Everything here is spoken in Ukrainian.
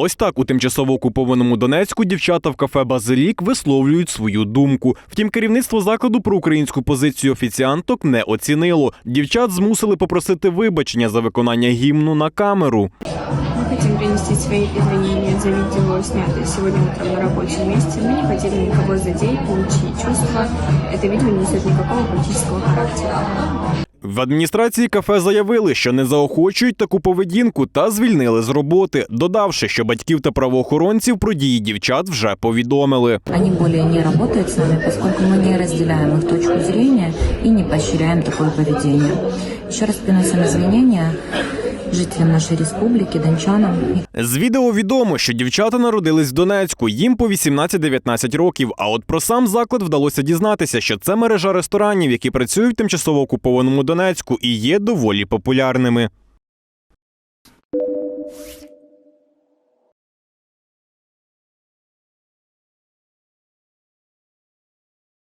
Ось так у тимчасово окупованому Донецьку дівчата в кафе Базилік висловлюють свою думку. Втім, керівництво закладу про українську позицію офіціанток не оцінило. Дівчат змусили попросити вибачення за виконання гімну на камеру Мы хотим принести свои извинения за видео, снятое сегодня утром на рабочем месте. Мы не хотели никого задеть, ничьи чувства. Это видео не несет никакого политического характера. В адміністрації кафе заявили, що не заохочують таку поведінку та звільнили з роботи, додавши, що батьків та правоохоронців про дії дівчат вже повідомили. Они более не работают с нами, поскольку мы не разделяем их точку зрения и не поощряем такое поведение. Еще раз приносим извинения жителям нашої республіки, дончанам. З відео відомо, що дівчата народились в Донецьку, їм по 18-19 років. А от про сам заклад вдалося дізнатися, що це мережа ресторанів, які працюють в тимчасово окупованому Донецьку і є доволі популярними.